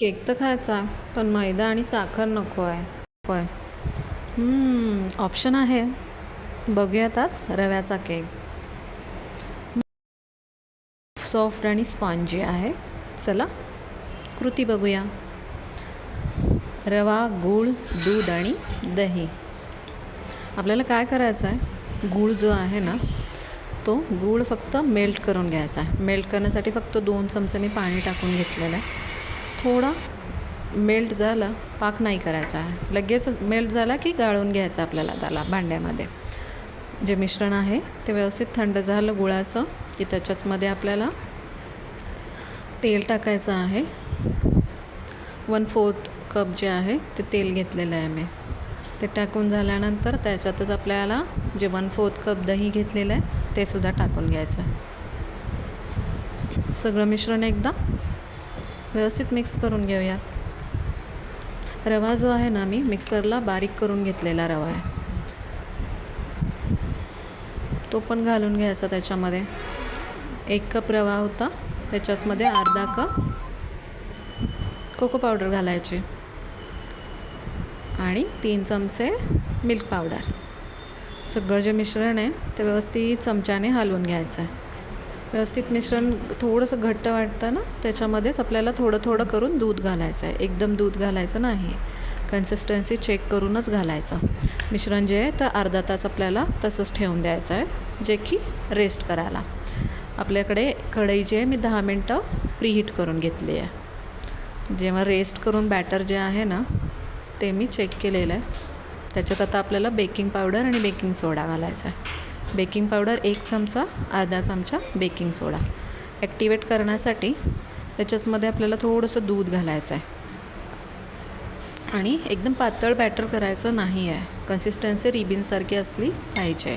Cake तर खायचा पण मैदा आणि साखर नको आहे. होय. ऑप्शन आहे. बघूयातच रव्याचा केक. सॉफ्ट आणि स्पॉन्जी आहे. चला कृती बघूया. रवा गूळ दूध आणि दही. आपल्याला काय करायचं आहे? गूळ जो आहे ना तो गूळ फक्त मेल्ट करून घ्यायचा आहे. मेल्ट करण्यासाठी फक्त दोन चमचे मी पाणी टाकून घेतलेलं आहे. थोडा मेल्ट झाला पाक नाही करायचा आहे. लगेच मेल्ट झाला की गाळून घ्यायचं आपल्याला त्याला भांड्यामध्ये. जे मिश्रण आहे ते व्यवस्थित थंड झालं गुळाचं की त्याच्याचमध्ये आपल्याला तेल टाकायचं आहे. वन फोर्थ कप जे आहे ते तेल घेतलेलं आहे मी ते टाकून झाल्यानंतर त्याच्यातच आपल्याला जे वन फोर्थ कप दही घेतलेलं आहे ते सुद्धा टाकून घ्यायचं सगळं मिश्रण एकदा व्यवस्थित मिक्स करून घेऊयात. रवा जो आहे ना मी मिक्सरला बारीक करून घेतलेला रवा आहे. तो पण घालून घ्यायचा त्याच्यामध्ये. एक कप रवा होता त्याच्याचमध्ये अर्धा कप कोको पावडर घालायची. आणि तीन चमचे मिल्क पावडर सगळं जे मिश्रण आहे ते व्यवस्थित चमच्याने हलवून घ्यायचं आहे. व्यवस्थित मिश्रण थोडंसं घट्ट वाटतं ना त्याच्यामध्येच आपल्याला थोडं थोडं करून दूध घालायचं आहे. एकदम दूध घालायचं नाही. कन्सिस्टन्सी चेक करूनच घालायचं. मिश्रण जे आहे तर अर्धा तास आपल्याला तसंच ठेवून द्यायचं आहे जे की रेस्ट करायला. आपल्याकडे कढई जी आहे मी दहा मिनटं प्रीहीट करून घेतली आहे. जेव्हा रेस्ट करून बॅटर जे आहे ना ते मी चेक केलेलं आहे. त्याच्यात आता आपल्याला बेकिंग पावडर आणि बेकिंग सोडा घालायचा आहे. बेकिंग पावडर एक चमचा अर्धा चमचा बेकिंग सोडा. ॲक्टिवेट करण्यासाठी त्याच्याचमध्ये आपल्याला थोडंसं दूध घालायचं आहे. आणि एकदम पातळ बॅटर करायचं नाही आहे. कन्सिस्टन्सी रिबिनसारखी असली पाहिजे.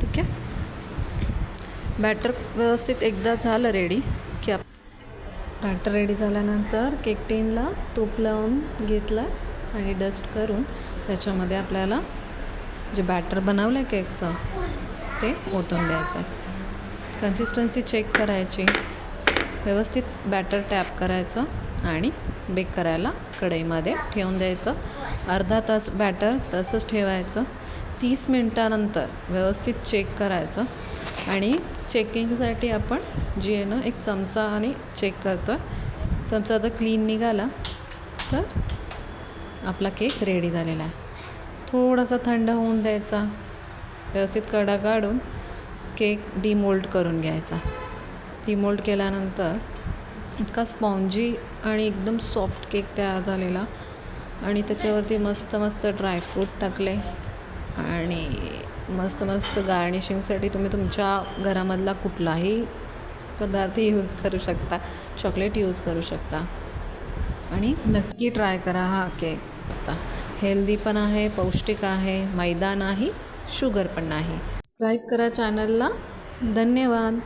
ठीक आहे? बॅटर व्यवस्थित एकदा झालं रेडी की आप बॅटर रेडी झाल्यानंतर केक टीनला तूप लावून घेतला आणि डस्ट करून त्याच्यामध्ये आपल्याला जे बॅटर बनवलं आहे केकचं ते ओतून द्यायचं कन्सिस्टन्सी चेक करायची. व्यवस्थित बॅटर टॅप करायचं आणि बेक करायला कढईमध्ये ठेवून द्यायचं. अर्धा तास बॅटर तसंच ठेवायचं. तीस मिनटानंतर व्यवस्थित चेक करायचं. आणि चेकिंगसाठी आपण जी आहे ना एक चमचा आणि चेक करतो आहे चमचा जर क्लीन निघाला तर आपला केक रेडी झालेला आहे. थोडासा थंड होऊन द्यायचा. व्यवस्थित कडा काढून केक डिमोल्ड करून घ्यायचा. डिमोल्ड केल्यानंतर इतका स्पॉन्जी आणि एकदम सॉफ्ट केक तयार झालेला आणि त्याच्यावरती मस्त मस्त ड्रायफ्रूट टाकले आणि मस्त मस्त गार्निशिंगसाठी तुम्ही तुमच्या घरामधला कुठलाही पदार्थ यूज करू शकता. चॉकलेट यूज करू शकता. आणि नक्की ट्राय करा हा केक आता. हेल्दी पण आहे पौष्टिक आहे मैदा नाही शुगर पण नाही. सबस्क्राईब करा चॅनलला धन्यवाद.